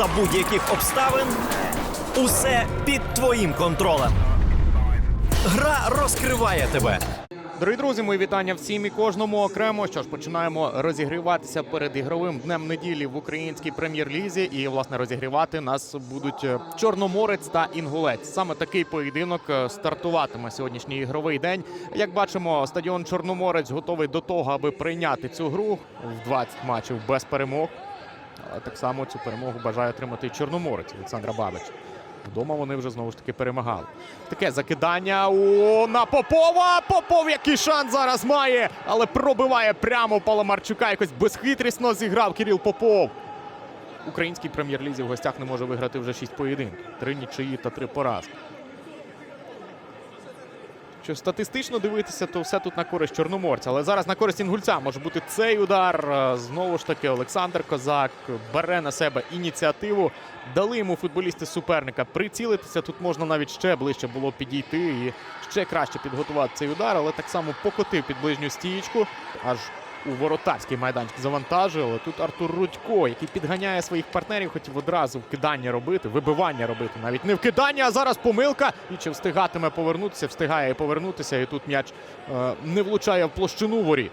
за будь-яких обставин. Усе під твоїм контролем. Гра розкриває тебе. Дорогі друзі, мої вітання всім і кожному окремо. Що ж, починаємо розігріватися перед ігровим днем неділі в українській прем'єр-лізі. І власне розігрівати нас будуть е, Чорноморець та Інгулець. Саме такий поєдинок е, стартуватиме сьогоднішній ігровий день. Як бачимо, стадіон Чорноморець готовий до того, аби прийняти цю гру в 20 матчів без перемог. Але так само цю перемогу бажає отримати і Чорноморець Олександра Бабича. Вдома вони вже знову ж таки перемагали. Таке закидання о, на Попова. Попов який шанс зараз має, але пробиває прямо Паламарчука. Якось безхитрісно зіграв Кирил Попов. Українській прем'єр-лізі в гостях не може виграти вже шість поєдинків. Три нічиї та три поразки. Якщо статистично дивитися, то все тут на користь чорноморця. Але зараз на користь інгульця може бути цей удар. Е, Знову ж таки, Олександр Козак бере на себе ініціативу. Дали йому футболісти суперника прицілитися. Тут можна навіть ще ближче було підійти і ще краще підготувати цей удар, але так само покотив під ближню стієчку. Аж у воротарський майданчик завантажили. Тут Артур Рудько, який підганяє своїх партнерів, хотів одразу вкидання робити, вибивання робити. Навіть не вкидання, а зараз помилка. І чи встигатиме повернутися, встигає повернутися. І тут м'яч е, не влучає в площину воріт.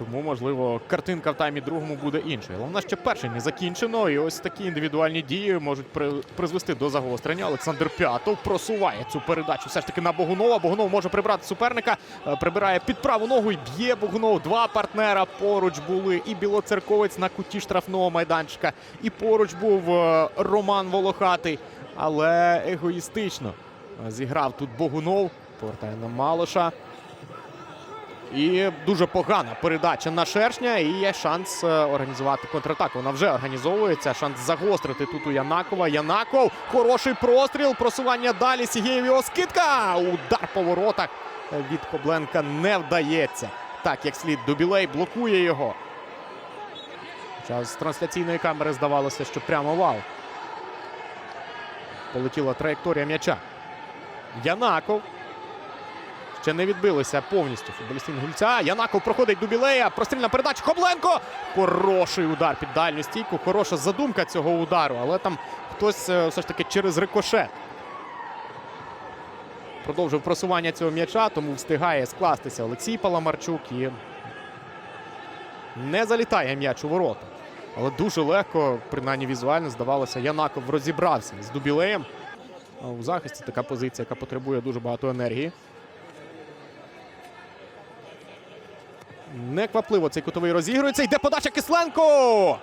Тому, можливо, картинка в таймі другому буде іншою. Нас ще перший не закінчено. І ось такі індивідуальні дії можуть при- призвести до загострення. Олександр П'ятов просуває цю передачу все ж таки на Богунова. Богунов може прибрати суперника, е, прибирає під праву ногу і б'є Богунов. Два партнера поруч були. І білоцерковець на куті штрафного майданчика. І поруч був е, Роман Волохатий. Але егоїстично е, зіграв тут Богунов. Повертає на Малоша. І дуже погана передача на шершня. І є шанс е, організувати контратаку. Вона вже організовується. Шанс загострити тут у Янакова. Янаков. Хороший простріл. Просування далі. Сігєєв його. Удар по воротах від Кобленка не вдається. Так, як слід Дубілей блокує його. Хоча з трансляційної камери здавалося, що прямо вау. Полетіла траєкторія м'яча. Янаков. Ще не відбилися повністю футболісти Інгульця. Янаков проходить до Білея. Прострільна передача. Хобленко. Хороший удар під дальню стійку. Хороша задумка цього удару. Але там хтось е, все ж таки через рикошет. Продовжив просування цього м'яча, тому встигає скластися Олексій Паламарчук і не залітає м'яч у ворота. Але дуже легко, принаймні візуально, здавалося, Янаков розібрався з Дубілеєм. У захисті така позиція, яка потребує дуже багато енергії. Неквапливо цей кутовий розігрується. Йде подача Кисленко.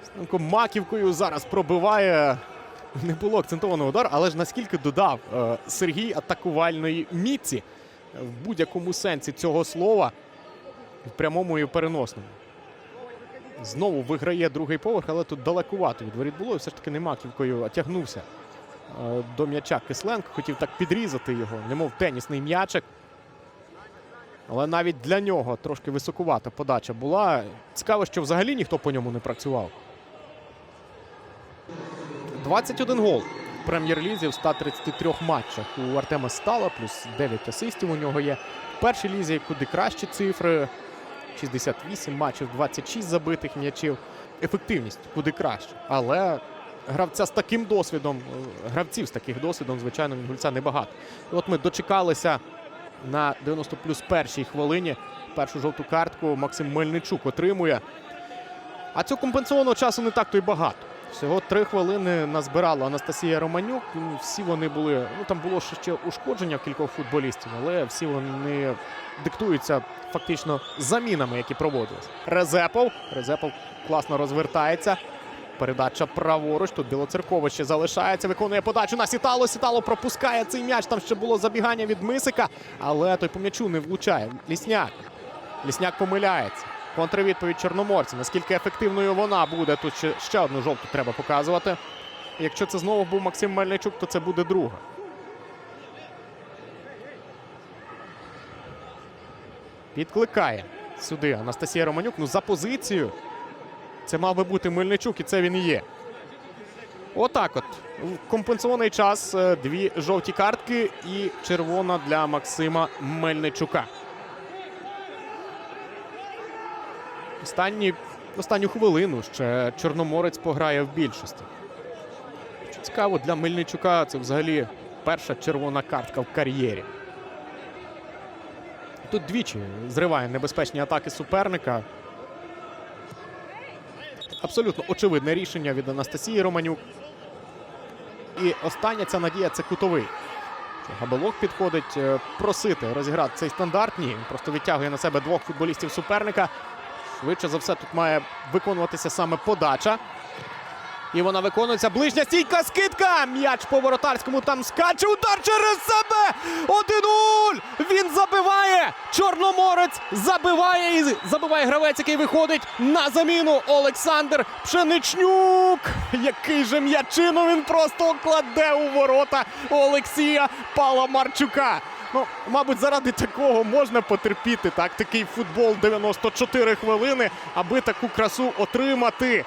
Кисленко маківкою зараз пробиває. Не було акцентованого удару, але ж наскільки додав е, Сергій атакувальної міці в будь-якому сенсі цього слова, в прямому і переносному. Знову виграє другий поверх, але тут далекувато від воріт було. і Все ж таки не маківкою, а тягнувся е, до м'яча Кисленко. Хотів так підрізати його, немов тенісний м'ячик. Але навіть для нього трошки високувата подача була. Цікаво, що взагалі ніхто по ньому не працював. 21 гол в прем'єр-лізі в 133 матчах. У Артема Стала, плюс 9 асистів у нього є. В першій лізі куди кращі цифри. 68 матчів, 26 забитих м'ячів. Ефективність куди краще. Але гравця з таким досвідом, е, гравців з таких досвідом, звичайно, Інгульця небагато. І от ми дочекалися на 90 плюс першій хвилині. Першу жовту картку Максим Мельничук отримує. А цього компенсованого часу не так то й багато. Всього три хвилини назбирала Анастасія Романюк. Ну, Всі вони були. Ну там було ще ушкодження кількох футболістів, але всі вони диктуються фактично замінами, які проводились. Резепов. Резепов класно розвертається. Передача праворуч. Тут Білоцеркович ще залишається. Виконує подачу на Сітало. Сітало пропускає цей м'яч. Там ще було забігання від Мисика, але той по м'ячу не влучає. Лісняк. Лісняк помиляється. Контрвідповідь Чорноморця. Наскільки ефективною вона буде? Тут ще, ще одну жовту треба показувати. Якщо це знову був Максим Мельничук, то це буде друга. Підкликає сюди Анастасія Романюк. Ну за позицію. Це мав би бути Мельничук, і це він і є. Отак от. В компенсований час е, дві жовті картки і червона для Максима Мельничука. Останні останню хвилину ще Чорноморець пограє в більшості. Що цікаво, для Мельничука це взагалі перша червона картка в кар'єрі. Тут двічі зриває небезпечні атаки суперника. Абсолютно очевидне рішення від Анастасії Романюк. І остання ця надія це кутовий. Габелок підходить е, просити розіграти цей стандарт. Ні, він просто відтягує на себе двох футболістів суперника. Швидше за все, тут має виконуватися саме подача. І вона виконується. Ближня стійка скидка. М'яч по воротарському там скаче. Удар через себе. 1-0. Він забиває. Чорноморець забиває і забиває гравець, який виходить на заміну. Олександр Пшеничнюк. Який же м'ячину він просто кладе у ворота Олексія Паламарчука. Ну, мабуть, заради такого можна потерпіти. Так, такий футбол 94 хвилини, аби таку красу отримати.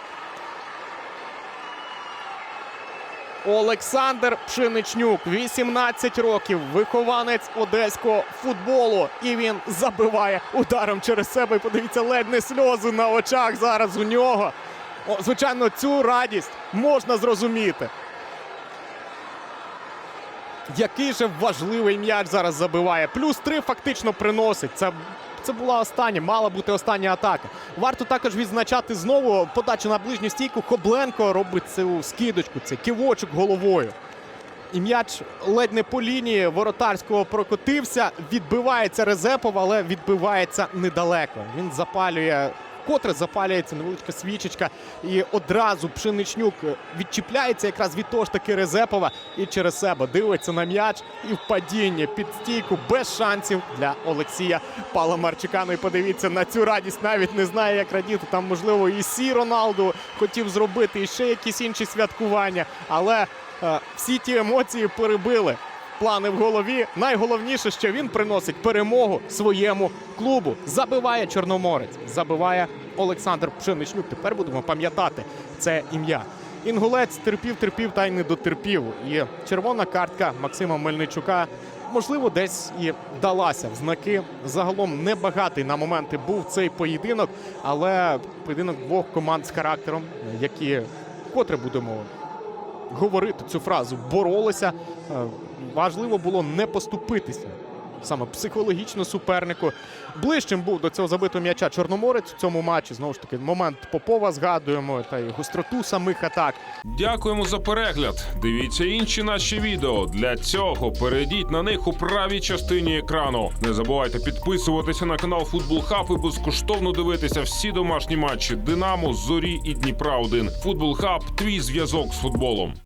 Олександр Пшеничнюк, 18 років, вихованець одеського футболу. І він забиває ударом через себе. Подивіться, ледь не сльози на очах зараз у нього. О, звичайно, цю радість можна зрозуміти. Який же важливий м'яч зараз забиває. Плюс три фактично приносить. Це, це була остання, мала бути остання атака. Варто також відзначати знову подачу на ближню стійку. Хобленко робить цю скидочку, це ківочок головою. І м'яч ледь не по лінії воротарського прокотився. Відбивається Резепов, але відбивається недалеко. Він запалює, котре запалюється невеличка свічечка. І одразу Пшеничнюк відчіпляється якраз від того ж таки Резепова і через себе дивиться на м'яч і в падіння під стійку без шансів для Олексія Паламарчука. Ну і подивіться на цю радість. Навіть не знає, як радіти. Там, можливо, і Сі Роналду хотів зробити і ще якісь інші святкування. Але е, всі ті емоції перебили. Плани в голові. Найголовніше, що він приносить перемогу своєму клубу. Забиває Чорноморець, забиває Олександр Пшеничнюк. Тепер будемо пам'ятати це ім'я. Інгулець терпів, терпів та й не дотерпів. І червона картка Максима Мельничука можливо десь і далася в знаки. Загалом небагатий на моменти був цей поєдинок, але поєдинок двох команд з характером, які вкотре будемо говорити цю фразу боролися. Е, Важливо було не поступитися. Саме психологічно супернику. Ближчим був до цього забитого м'яча Чорноморець у цьому матчі. Знову ж таки, момент Попова згадуємо та й гостроту самих атак. Дякуємо за перегляд. Дивіться інші наші відео. Для цього перейдіть на них у правій частині екрану. Не забувайте підписуватися на канал Футбол Хаб і безкоштовно дивитися всі домашні матчі Динамо, Зорі і Дніпра 1 Футбол Хаб твій зв'язок з футболом.